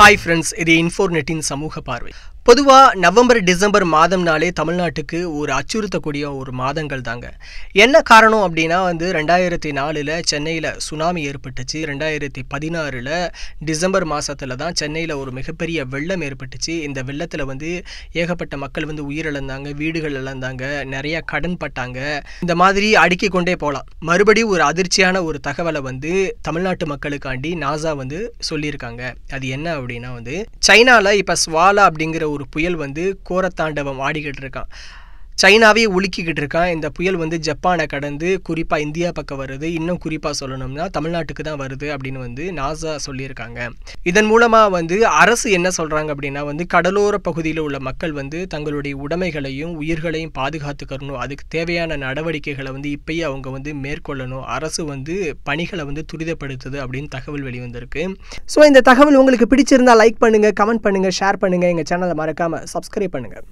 Hi friends இது இன்ஃபோர்நெட்டின் சமூக பார்வை. பொதுவாக நவம்பர் டிசம்பர் மாதம்னாலே தமிழ்நாட்டுக்கு ஒரு அச்சுறுத்தக்கூடிய ஒரு மாதங்கள் தாங்க. என்ன காரணம் அப்படின்னா வந்து ரெண்டாயிரத்தி நாலில் சென்னையில் சுனாமி ஏற்பட்டுச்சு. ரெண்டாயிரத்தி பதினாறில் டிசம்பர் மாதத்தில் தான் சென்னையில் ஒரு மிகப்பெரிய வெள்ளம் ஏற்பட்டுச்சு. இந்த வெள்ளத்தில் வந்து ஏகப்பட்ட மக்கள் வந்து உயிரிழந்தாங்க வீடுகள் இழந்தாங்க நிறைய கடன் பட்டாங்க. இந்த மாதிரி அடுக்கி கொண்டே போகலாம் மறுபடியும் ஒரு அதிர்ச்சியான ஒரு தகவலை வந்து தமிழ்நாட்டு மக்களுக்காண்டி நாசா வந்து சொல்லியிருக்காங்க. அது என்ன அப்படின்னா வந்து சைனாவில் இப்போ ஸ்வாலா அப்படிங்கிற ஒரு புயல் வந்து கோரத்தாண்டவம் ஆடிக்கிட்டு இருக்கான். சைனாவே உலுக்கிக்கிட்டு இருக்கான். இந்த புயல் வந்து ஜப்பானை கடந்து குறிப்பாக இந்தியா பக்கம் வருது. இன்னும் குறிப்பாக சொல்லணும்னா தமிழ்நாட்டுக்கு தான் வருது அப்படின்னு வந்து நாசா சொல்லியிருக்காங்க. இதன் மூலமாக வந்து அரசு என்ன சொல்கிறாங்க அப்படின்னா வந்து கடலோர பகுதியில் உள்ள மக்கள் வந்து தங்களுடைய உடைமைகளையும் உயிர்களையும் பாதுகாத்துக்கணும். அதுக்கு தேவையான நடவடிக்கைகளை வந்து இப்பயே அவங்க வந்து மேற்கொள்ளணும். அரசு வந்து பணிகளை வந்து துரிதப்படுத்துது அப்படின்னு தகவல் வெளிவந்திருக்கு. ஸோ இந்த தகவல் உங்களுக்கு பிடிச்சிருந்தா லைக் பண்ணுங்கள் கமெண்ட் பண்ணுங்கள் ஷேர் பண்ணுங்கள் எங்கள் சேனலை மறக்காமல் சப்ஸ்கிரைப் பண்ணுங்கள்